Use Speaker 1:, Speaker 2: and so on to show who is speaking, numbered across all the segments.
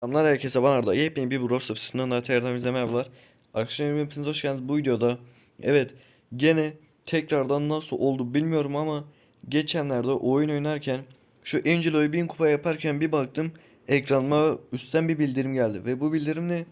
Speaker 1: Selamlar herkese ben Arda. Yepyeni bir Brawl Stars'ından daha tekrardan bize merhabalar. Arkadaşlar hepiniz hoş geldiniz bu videoda. Evet gene tekrardan nasıl oldu bilmiyorum ama geçenlerde oyun oynarken şu Angelo'yu 1000 kupa yaparken bir baktım ekranıma üstten bir bildirim geldi. Ve bu bildirim ne?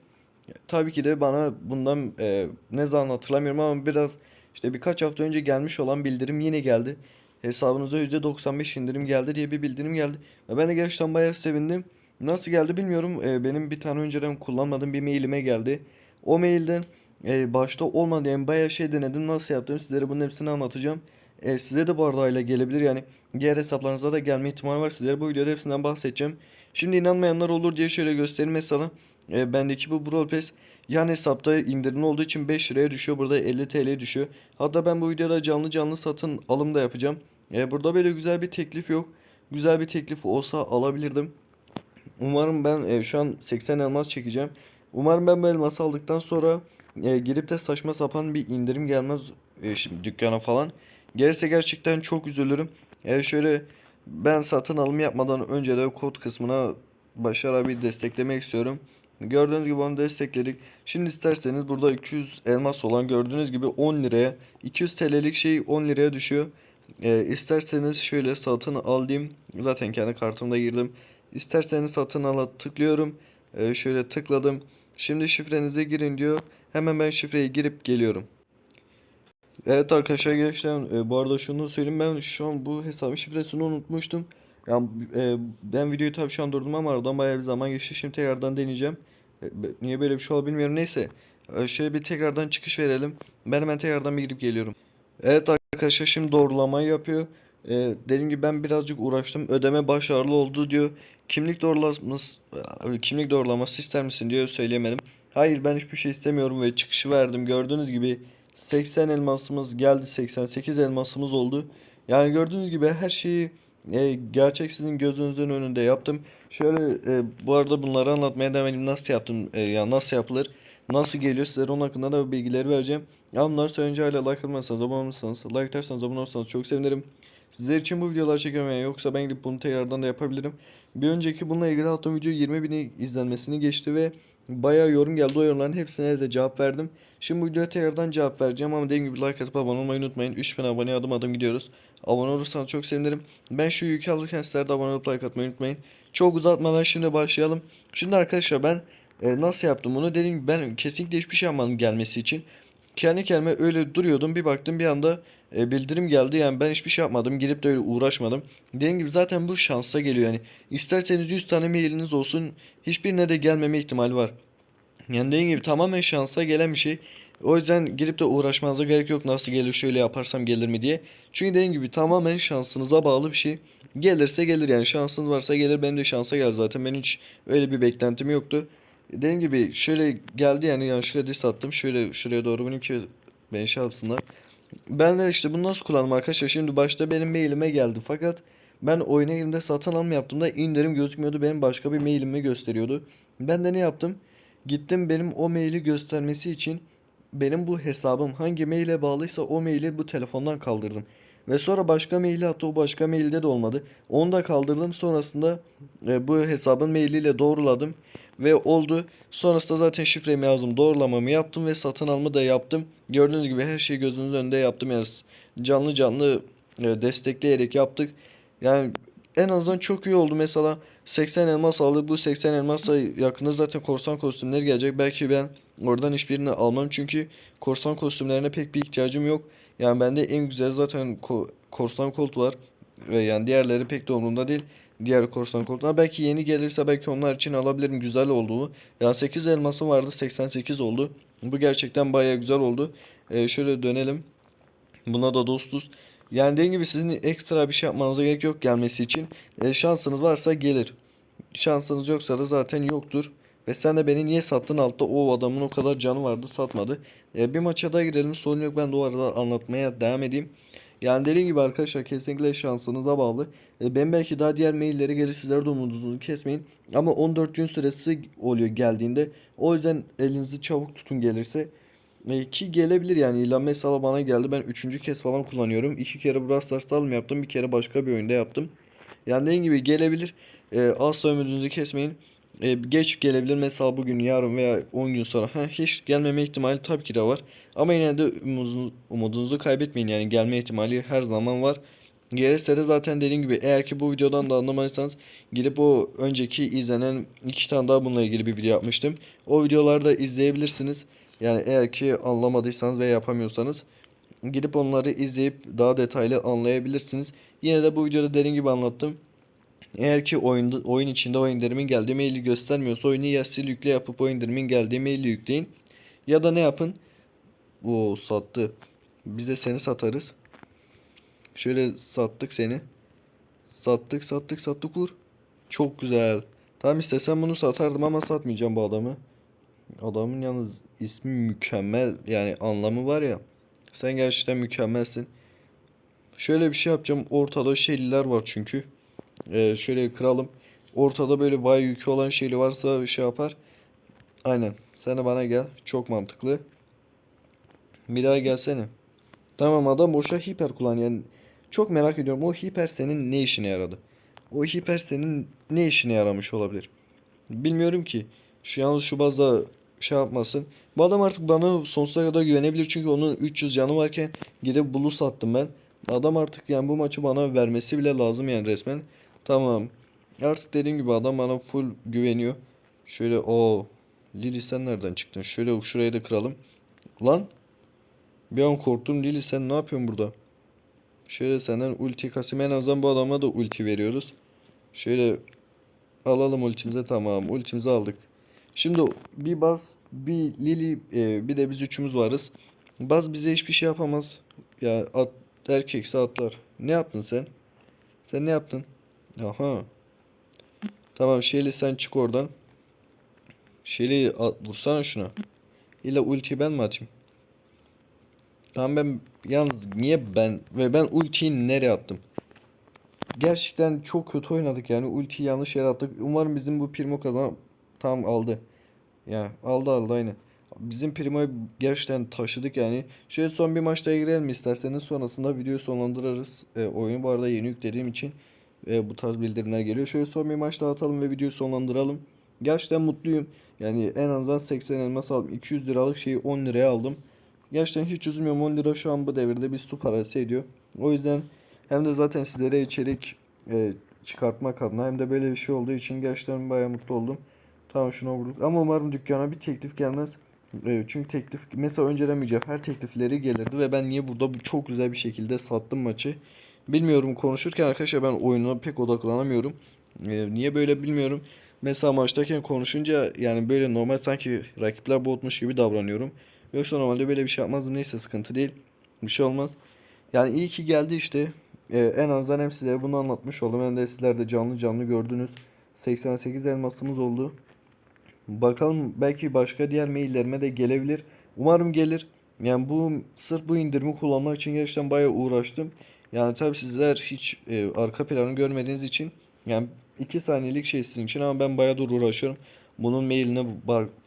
Speaker 1: Tabii ki de bana bundan e, ne zaman hatırlamıyorum ama biraz işte birkaç hafta önce gelmiş olan bildirim yine geldi. Hesabınıza %95 indirim geldi diye bir bildirim geldi. Ve ben de gerçekten bayağı sevindim. Nasıl geldi bilmiyorum. Ee, benim bir tane önceden kullanmadığım bir mailime geldi. O mailden e, başta olmadı yani bayağı şey denedim. Nasıl yaptım sizlere bunun hepsini anlatacağım. E, size de bu arada aile gelebilir yani. Diğer hesaplarınıza da gelme ihtimali var. Sizlere bu videoda hepsinden bahsedeceğim. Şimdi inanmayanlar olur diye şöyle göstereyim mesela. Bendeki bu Brawl yan hesapta indirimli olduğu için 5 liraya düşüyor. Burada 50 TL'ye düşüyor. Hatta ben bu videoda canlı canlı satın alım da yapacağım. E, burada böyle güzel bir teklif yok. Güzel bir teklif olsa alabilirdim. Umarım ben e, şu an 80 elmas çekeceğim. Umarım ben bu elması aldıktan sonra e, girip de saçma sapan bir indirim gelmez e, şimdi dükkana falan. Gelirse gerçekten çok üzülürüm. E, şöyle ben satın alım yapmadan önce de kod kısmına Başar abi desteklemek istiyorum. Gördüğünüz gibi onu destekledik. Şimdi isterseniz burada 200 elmas olan gördüğünüz gibi 10 liraya 200 TL'lik şey 10 liraya düşüyor. E, isterseniz şöyle satın al diyeyim. Zaten kendi kartımda girdim. İsterseniz satın ala tıklıyorum. Ee, şöyle tıkladım. Şimdi şifrenize girin diyor. Hemen ben şifreyi girip geliyorum. Evet arkadaşlar gerçekten e, bu arada şunu söyleyeyim ben şu an bu hesabın şifresini unutmuştum. Yani e, ben videoyu tabii şu an durdum ama aradan bayağı bir zaman geçti. Şimdi tekrardan deneyeceğim. E, niye böyle bir şey oldu bilmiyorum. Neyse. E, şöyle bir tekrardan çıkış verelim. Ben hemen tekrardan bir girip geliyorum. Evet arkadaşlar şimdi doğrulamayı yapıyor. Ee, dediğim gibi ben birazcık uğraştım. Ödeme başarılı oldu diyor. Kimlik doğrulaması kimlik doğrulaması ister misin diyor söyleyemedim. Hayır ben hiçbir şey istemiyorum ve çıkışı verdim. Gördüğünüz gibi 80 elmasımız geldi. 88 elmasımız oldu. Yani gördüğünüz gibi her şeyi e, gerçek sizin gözünüzün önünde yaptım. Şöyle e, bu arada bunları anlatmaya devam edeyim. Nasıl yaptım? E, yani nasıl yapılır? Nasıl geliyor? Sizlere onun hakkında da bilgileri vereceğim. Ya bunları söyleyince hala like atmazsanız, abone olursanız, like atarsanız, abone olursanız çok sevinirim. Sizler için bu videolar çekiyorum yani yoksa ben gidip bunu tekrardan da yapabilirim. Bir önceki bununla ilgili attığım video 20 bini izlenmesini geçti ve bayağı yorum geldi. O yorumların hepsine de cevap verdim. Şimdi bu videoya tekrardan cevap vereceğim ama dediğim gibi like atıp abone olmayı unutmayın. 3000 abone adım adım gidiyoruz. Abone olursanız çok sevinirim. Ben şu yükü alırken sizler de abone olup like atmayı unutmayın. Çok uzatmadan şimdi başlayalım. Şimdi arkadaşlar ben e, nasıl yaptım bunu? Gibi ben kesinlikle hiçbir şey yapmadım gelmesi için. Kendi kendime öyle duruyordum. Bir baktım bir anda e, bildirim geldi. Yani ben hiçbir şey yapmadım. Girip de öyle uğraşmadım. Dediğim gibi zaten bu şansa geliyor yani. İsterseniz 100 tane mailiniz olsun. Hiçbirine de gelmeme ihtimali var. Yani dediğim gibi tamamen şansa gelen bir şey. O yüzden girip de uğraşmanıza gerek yok. Nasıl gelir şöyle yaparsam gelir mi diye. Çünkü dediğim gibi tamamen şansınıza bağlı bir şey. Gelirse gelir yani şansınız varsa gelir. Benim de şansa geldi zaten. Ben hiç öyle bir beklentim yoktu. Dediğim gibi şöyle geldi yani yanlışlıkla diss attım. Şöyle şuraya doğru bunu ki beni şey yapsınlar. Ben de işte bunu nasıl kullandım arkadaşlar. Şimdi başta benim mailime geldi. Fakat ben oyuna girdiğimde satın alım yaptığımda indirim gözükmüyordu. Benim başka bir mailimi gösteriyordu. Ben de ne yaptım? Gittim benim o maili göstermesi için benim bu hesabım hangi maile bağlıysa o maili bu telefondan kaldırdım. Ve sonra başka maili attı o başka mailde de olmadı. Onu da kaldırdım sonrasında e, bu hesabın mailiyle doğruladım. Ve oldu. Sonrasında zaten şifremi yazdım. Doğrulamamı yaptım ve satın alımı da yaptım. Gördüğünüz gibi her şeyi gözünüzün önünde yaptım. Yani canlı canlı e, destekleyerek yaptık. Yani en azından çok iyi oldu. Mesela 80 elmas aldık. Bu 80 elmasla yakında zaten korsan kostümleri gelecek. Belki ben oradan hiçbirini almam. Çünkü korsan kostümlerine pek bir ihtiyacım yok. Yani bende en güzel zaten ko korsan kolt var. Ve yani diğerleri pek de umurumda değil. Diğer korsan koltuğuna. Belki yeni gelirse belki onlar için alabilirim güzel olduğu. Ya 8 elması vardı 88 oldu. Bu gerçekten baya güzel oldu. Ee, şöyle dönelim. Buna da dostuz. Yani dediğim gibi sizin ekstra bir şey yapmanıza gerek yok gelmesi için. Ee, şansınız varsa gelir. Şansınız yoksa da zaten yoktur. Ve sen de beni niye sattın altta o adamın o kadar canı vardı satmadı. Ee, bir maça da girelim sorun yok ben de o arada anlatmaya devam edeyim. Yani dediğim gibi arkadaşlar kesinlikle şansınıza bağlı. E, ben belki daha diğer mailleri gelir sizler de umudunuzu kesmeyin. Ama 14 gün süresi oluyor geldiğinde. O yüzden elinizi çabuk tutun gelirse. E, ki gelebilir yani ilan mesela bana geldi. Ben üçüncü kez falan kullanıyorum. İki kere Brawl Stars'ta alım yaptım. Bir kere başka bir oyunda yaptım. Yani dediğim gibi gelebilir. E, asla umudunuzu kesmeyin. E, geç gelebilir. Mesela bugün yarın veya 10 gün sonra. Ha, hiç gelmeme ihtimali tabii ki de var. Ama yine de umudunuzu, kaybetmeyin. Yani gelme ihtimali her zaman var. Gelirse de zaten dediğim gibi eğer ki bu videodan da anlamadıysanız gidip o önceki izlenen iki tane daha bununla ilgili bir video yapmıştım. O videoları da izleyebilirsiniz. Yani eğer ki anlamadıysanız ve yapamıyorsanız gidip onları izleyip daha detaylı anlayabilirsiniz. Yine de bu videoda dediğim gibi anlattım eğer ki oyunda, oyun içinde o indirimin geldiği maili göstermiyorsa oyunu ya sil yükle yapıp o indirimin geldiği maili yükleyin. Ya da ne yapın? O sattı. Biz de seni satarız. Şöyle sattık seni. Sattık sattık sattık vur. Çok güzel. Tamam istesem bunu satardım ama satmayacağım bu adamı. Adamın yalnız ismi mükemmel yani anlamı var ya. Sen gerçekten mükemmelsin. Şöyle bir şey yapacağım. Ortada şeyliler var çünkü. Ee, şöyle kıralım. Ortada böyle bay yükü olan şeyli varsa şey yapar. Aynen. Sen de bana gel. Çok mantıklı. Bir daha gelsene. Tamam adam boşa hiper kullan yani. Çok merak ediyorum. O hiper senin ne işine yaradı? O hiper senin ne işine yaramış olabilir? Bilmiyorum ki. Şu yalnız şu bazda şey yapmasın. Bu adam artık bana sonsuza kadar güvenebilir çünkü onun 300 canı varken gidip bulu sattım ben. Adam artık yani bu maçı bana vermesi bile lazım yani resmen. Tamam. Artık dediğim gibi adam bana full güveniyor. Şöyle o Lili sen nereden çıktın? Şöyle şurayı da kıralım. Lan. Bir an korktum Lili sen ne yapıyorsun burada? Şöyle senden ulti kasım en azından bu adama da ulti veriyoruz. Şöyle alalım ultimize tamam ultimizi aldık. Şimdi bir baz bir Lili e, bir de biz üçümüz varız. Baz bize hiçbir şey yapamaz. Ya at, erkekse atlar. Ne yaptın sen? Sen ne yaptın? Aha. Tamam Shelly sen çık oradan. Shelly at, vursana şuna. İlla ultiyi ben mi atayım? Tamam ben yalnız niye ben ve ben ultiyi nereye attım? Gerçekten çok kötü oynadık yani ultiyi yanlış yere attık. Umarım bizim bu primo kazan tam aldı. Ya aldı aldı aynen. Bizim primoyu gerçekten taşıdık yani. Şöyle son bir maçta girelim isterseniz sonrasında videoyu sonlandırırız. E, oyunu bu arada yeni yüklediğim için e, bu tarz bildirimler geliyor. Şöyle son bir maç daha atalım ve videoyu sonlandıralım. Gerçekten mutluyum. Yani en azından 80 elmas aldım. 200 liralık şeyi 10 liraya aldım. Gerçekten hiç üzülmüyorum. 10 lira şu an bu devirde bir su parası ediyor. O yüzden hem de zaten sizlere içerik e, çıkartmak adına hem de böyle bir şey olduğu için gerçekten bayağı mutlu oldum. Tamam şuna vurduk. Ama umarım dükkana bir teklif gelmez. E, çünkü teklif mesela önceden mücevher teklifleri gelirdi ve ben niye burada bu çok güzel bir şekilde sattım maçı. Bilmiyorum konuşurken arkadaşlar ben oyuna pek odaklanamıyorum. E, niye böyle bilmiyorum. Mesela maçtayken konuşunca yani böyle normal sanki rakipler botmuş gibi davranıyorum. Yoksa normalde böyle bir şey yapmazdım. Neyse sıkıntı değil. Bir şey olmaz. Yani iyi ki geldi işte. Ee, en azından hem size bunu anlatmış oldum. Hem de sizler de canlı canlı gördünüz. 88 elmasımız oldu. Bakalım belki başka diğer maillerime de gelebilir. Umarım gelir. Yani bu sırf bu indirimi kullanmak için gerçekten bayağı uğraştım. Yani tabii sizler hiç e, arka planı görmediğiniz için yani 2 saniyelik şey sizin için ama ben bayağı dur uğraşıyorum. Bunun mailini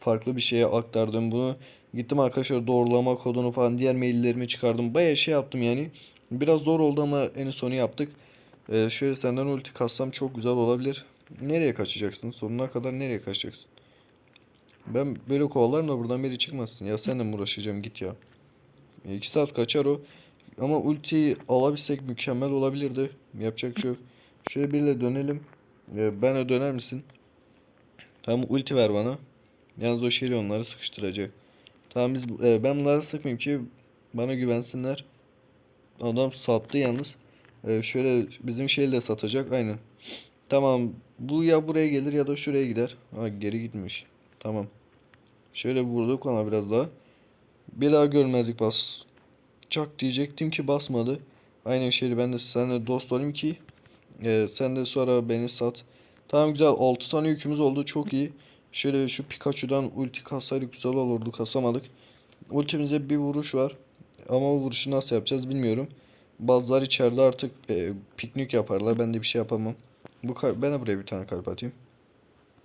Speaker 1: farklı bir şeye aktardım. Bunu gittim arkadaşlar doğrulama kodunu falan diğer maillerimi çıkardım. Bayağı şey yaptım yani. Biraz zor oldu ama en sonu yaptık. Ee, şöyle senden ulti kassam çok güzel olabilir. Nereye kaçacaksın? Sonuna kadar nereye kaçacaksın? Ben böyle kovalarım da buradan biri çıkmasın. Ya seninle mi uğraşacağım git ya. 2 saat kaçar o. Ama ultiyi alabilsek mükemmel olabilirdi. Yapacak şey yok. Şöyle biriyle dönelim. Ee, bana döner misin? Tamam ulti ver bana. Yalnız o şeyle onları sıkıştıracak. Tamam biz e, ben bunları sıkmayayım ki bana güvensinler. Adam sattı yalnız. E, şöyle bizim şeyle de satacak aynen. Tamam bu ya buraya gelir ya da şuraya gider. Ha geri gitmiş. Tamam. Şöyle vurduk ona biraz daha. Bir daha görmezlik bas. Çak diyecektim ki basmadı. Aynen şeyi ben de seninle dost olayım ki e, sen de sonra beni sat. Tamam güzel 6 tane yükümüz oldu çok iyi. Şöyle şu Pikachu'dan ulti kassaydık güzel olurdu kasamadık. Ultimizde bir vuruş var. Ama o vuruşu nasıl yapacağız bilmiyorum. Bazıları içeride artık e, piknik yaparlar. Ben de bir şey yapamam. Bu ben de buraya bir tane kalp atayım.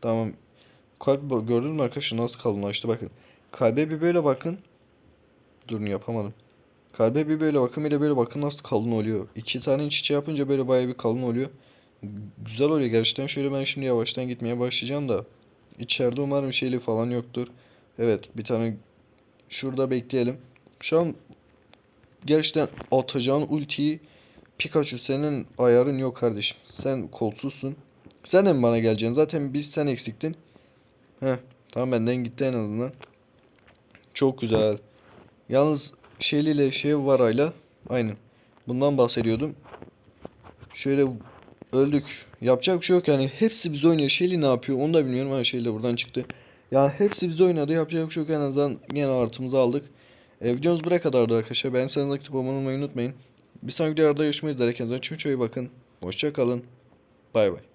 Speaker 1: Tamam. Kalp bak- gördün mü arkadaşlar nasıl kalınlaştı bakın. Kalbe bir böyle bakın. Durun yapamadım. Kalbe bir böyle bakın bir de böyle bakın nasıl kalın oluyor. İki tane iç içe yapınca böyle bayağı bir kalın oluyor. Güzel oluyor gerçekten. Şöyle ben şimdi yavaştan gitmeye başlayacağım da. İçeride umarım şeyli falan yoktur. Evet bir tane şurada bekleyelim. Şu an gerçekten atacağın ultiyi Pikachu senin ayarın yok kardeşim. Sen kolsuzsun. Sen de mi bana geleceksin? Zaten biz sen eksiktin. Heh tamam benden gitti en azından. Çok güzel. Yalnız Shelly ile şey varayla aynen. Bundan bahsediyordum. Şöyle öldük. Yapacak bir şey yok yani. Hepsi biz oynuyor. Shelly ne yapıyor onu da bilmiyorum ama Shelly buradan çıktı. Yani hepsi biz oynadı. Yapacak bir şey yok. En azından yine artımızı aldık. E, videomuz buraya kadardı arkadaşlar. Ben sana aktif olmayı unutmayın. Bir sonraki videolarda görüşmek üzere. Kendinize çok çok iyi bakın. Hoşça kalın. Bay bay.